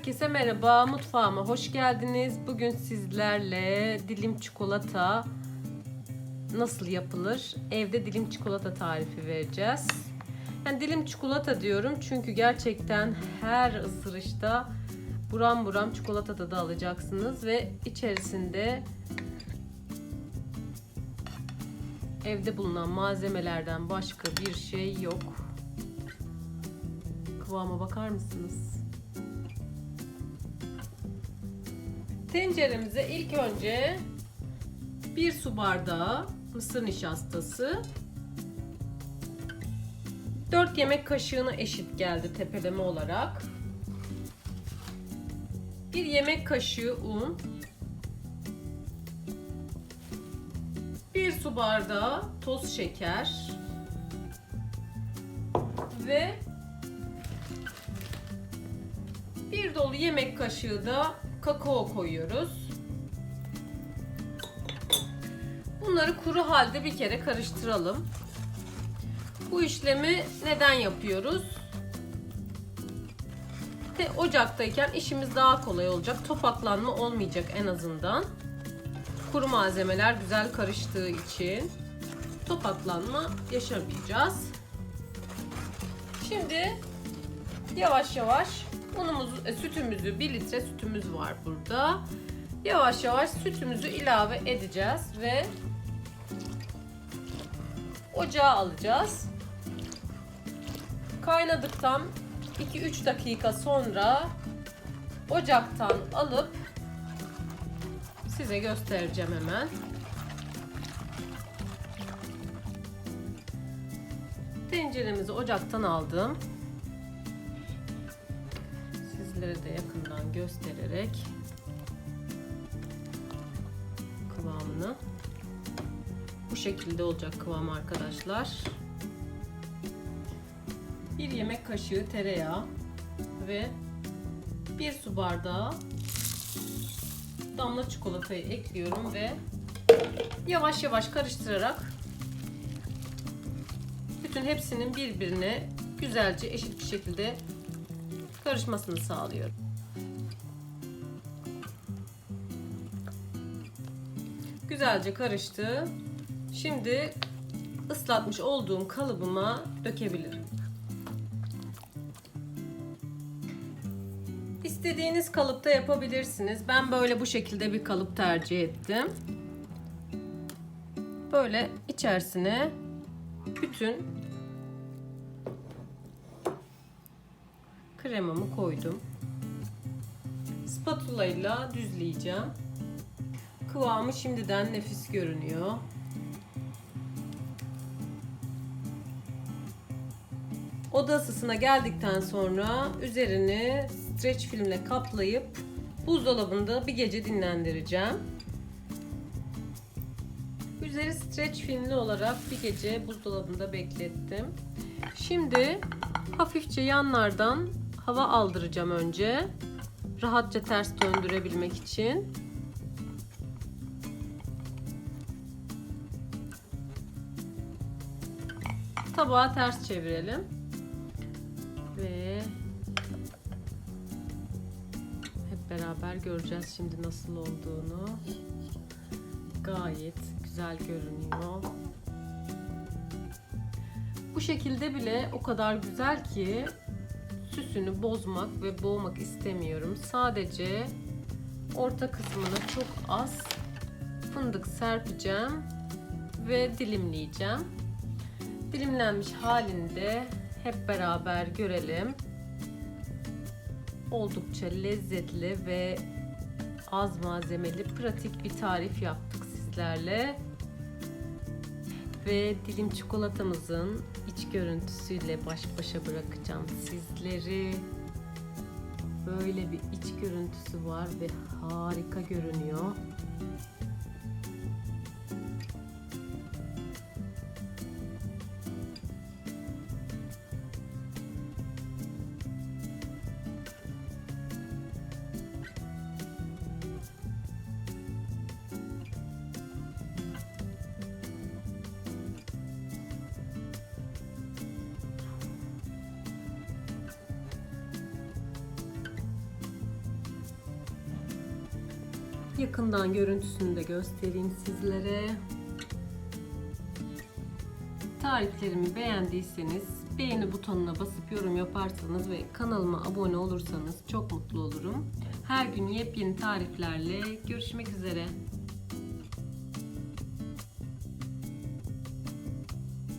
Herkese merhaba, mutfağıma hoş geldiniz. Bugün sizlerle dilim çikolata nasıl yapılır? Evde dilim çikolata tarifi vereceğiz. Yani dilim çikolata diyorum çünkü gerçekten her ısırışta buram buram çikolata tadı alacaksınız ve içerisinde evde bulunan malzemelerden başka bir şey yok. Kıvama bakar mısınız? Tenceremize ilk önce bir su bardağı mısır nişastası 4 yemek kaşığına eşit geldi tepeleme olarak. 1 yemek kaşığı un 1 su bardağı toz şeker ve bir dolu yemek kaşığı da kakao koyuyoruz. Bunları kuru halde bir kere karıştıralım. Bu işlemi neden yapıyoruz? Te ocaktayken işimiz daha kolay olacak. Topaklanma olmayacak en azından. Kuru malzemeler güzel karıştığı için topaklanma yaşamayacağız. Şimdi yavaş yavaş unumuzu, e, sütümüzü 1 litre sütümüz var burada. Yavaş yavaş sütümüzü ilave edeceğiz ve ocağa alacağız. Kaynadıktan 2-3 dakika sonra ocaktan alıp size göstereceğim hemen. Tenceremizi ocaktan aldım. Sizlere de yakından göstererek kıvamını bu şekilde olacak kıvam arkadaşlar. Bir yemek kaşığı tereyağı ve bir su bardağı damla çikolatayı ekliyorum ve yavaş yavaş karıştırarak bütün hepsinin birbirine güzelce eşit bir şekilde karışmasını sağlıyorum. Güzelce karıştı. Şimdi ıslatmış olduğum kalıbıma dökebilirim. İstediğiniz kalıpta yapabilirsiniz. Ben böyle bu şekilde bir kalıp tercih ettim. Böyle içerisine bütün kremamı koydum. Spatula ile düzleyeceğim. Kıvamı şimdiden nefis görünüyor. Oda ısısına geldikten sonra üzerini streç filmle kaplayıp buzdolabında bir gece dinlendireceğim. Üzeri streç filmli olarak bir gece buzdolabında beklettim. Şimdi hafifçe yanlardan hava aldıracağım önce. Rahatça ters döndürebilmek için. Tabağı ters çevirelim. Ve hep beraber göreceğiz şimdi nasıl olduğunu. Gayet güzel görünüyor. Bu şekilde bile o kadar güzel ki süsünü bozmak ve boğmak istemiyorum. Sadece orta kısmına çok az fındık serpeceğim ve dilimleyeceğim. Dilimlenmiş halinde hep beraber görelim. Oldukça lezzetli ve az malzemeli pratik bir tarif yaptık sizlerle. Ve dilim çikolatamızın iç görüntüsüyle baş başa bırakacağım sizleri. Böyle bir iç görüntüsü var ve harika görünüyor. Yakından görüntüsünü de göstereyim sizlere. Tariflerimi beğendiyseniz beğeni butonuna basıp yorum yaparsanız ve kanalıma abone olursanız çok mutlu olurum. Her gün yepyeni tariflerle görüşmek üzere.